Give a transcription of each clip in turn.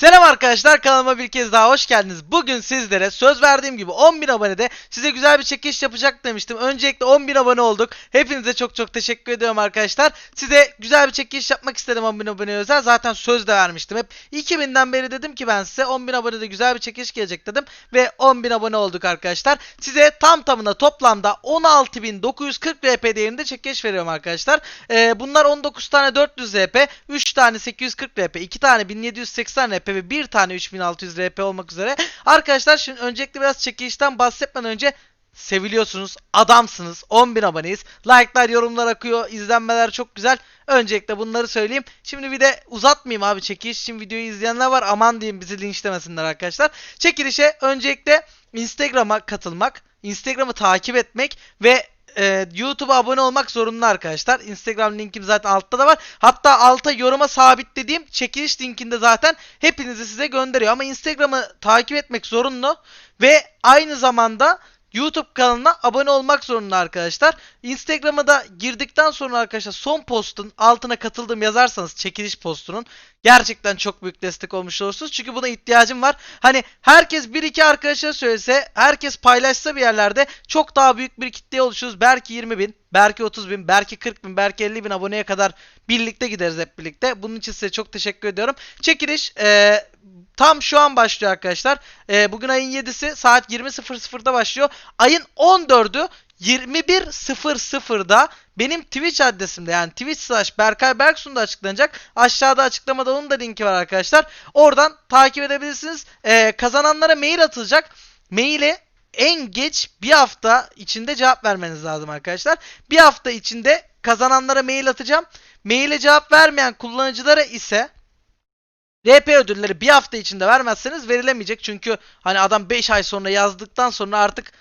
Selam arkadaşlar kanalıma bir kez daha hoş geldiniz. Bugün sizlere söz verdiğim gibi 10.000 abonede size güzel bir çekiş yapacak demiştim. Öncelikle 10.000 abone olduk. Hepinize çok çok teşekkür ediyorum arkadaşlar. Size güzel bir çekiş yapmak istedim 10.000 abone özel. Zaten söz de vermiştim. Hep 2000'den beri dedim ki ben size 10.000 abonede güzel bir çekiş gelecek dedim. Ve 10.000 abone olduk arkadaşlar. Size tam tamına toplamda 16.940 RP değerinde çekiş veriyorum arkadaşlar. Ee, bunlar 19 tane 400 RP, 3 tane 840 RP, 2 tane 1780 RP ve 1 tane 3600 RP olmak üzere. Arkadaşlar şimdi öncelikle biraz çekilişten bahsetmeden önce seviliyorsunuz, adamsınız, 10.000 aboneyiz. Like'lar, yorumlar akıyor, izlenmeler çok güzel. Öncelikle bunları söyleyeyim. Şimdi bir de uzatmayayım abi çekiliş için videoyu izleyenler var. Aman diyeyim bizi linçlemesinler arkadaşlar. Çekilişe öncelikle Instagram'a katılmak, Instagram'ı takip etmek ve e, YouTube'a abone olmak zorunlu arkadaşlar. Instagram linkim zaten altta da var. Hatta alta yoruma sabitlediğim çekiliş linkinde zaten hepinizi size gönderiyor. Ama Instagram'ı takip etmek zorunlu ve aynı zamanda YouTube kanalına abone olmak zorunda arkadaşlar. Instagram'a da girdikten sonra arkadaşlar son postun altına katıldım yazarsanız çekiliş postunun gerçekten çok büyük destek olmuş olursunuz. Çünkü buna ihtiyacım var. Hani herkes bir iki arkadaşa söylese, herkes paylaşsa bir yerlerde çok daha büyük bir kitleye oluşuruz. Belki 20 bin, belki 30 bin, belki 40 bin, belki 50 bin aboneye kadar birlikte gideriz hep birlikte. Bunun için size çok teşekkür ediyorum. Çekiliş eee Tam şu an başlıyor arkadaşlar. Ee, bugün ayın 7'si saat 20.00'da başlıyor. Ayın 14'ü 21.00'da benim Twitch adresimde yani Twitch slash Berkay Berksun'da açıklanacak. Aşağıda açıklamada onun da linki var arkadaşlar. Oradan takip edebilirsiniz. Ee, kazananlara mail atılacak. Maile en geç bir hafta içinde cevap vermeniz lazım arkadaşlar. Bir hafta içinde kazananlara mail atacağım. Maile cevap vermeyen kullanıcılara ise RP ödülleri bir hafta içinde vermezseniz verilemeyecek. Çünkü hani adam 5 ay sonra yazdıktan sonra artık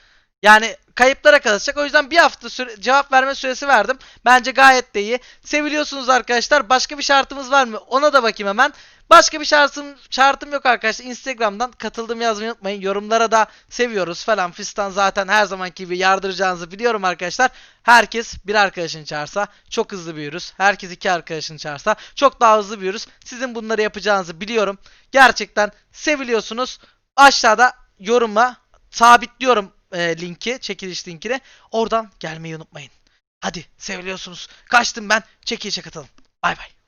yani kayıplara kalacak. O yüzden bir hafta süre, cevap verme süresi verdim. Bence gayet de iyi. Seviliyorsunuz arkadaşlar. Başka bir şartımız var mı? Ona da bakayım hemen. Başka bir şartım, şartım yok arkadaşlar. Instagram'dan katıldım yazmayı unutmayın. Yorumlara da seviyoruz falan fistan zaten her zamanki gibi yardıracağınızı biliyorum arkadaşlar. Herkes bir arkadaşını çağırsa çok hızlı büyürüz. Herkes iki arkadaşını çağırsa çok daha hızlı büyürüz. Sizin bunları yapacağınızı biliyorum. Gerçekten seviliyorsunuz. Aşağıda yoruma sabitliyorum e, linki, çekiliş linkini. Oradan gelmeyi unutmayın. Hadi seviliyorsunuz. Kaçtım ben. Çekilişe katılın. Bay bay.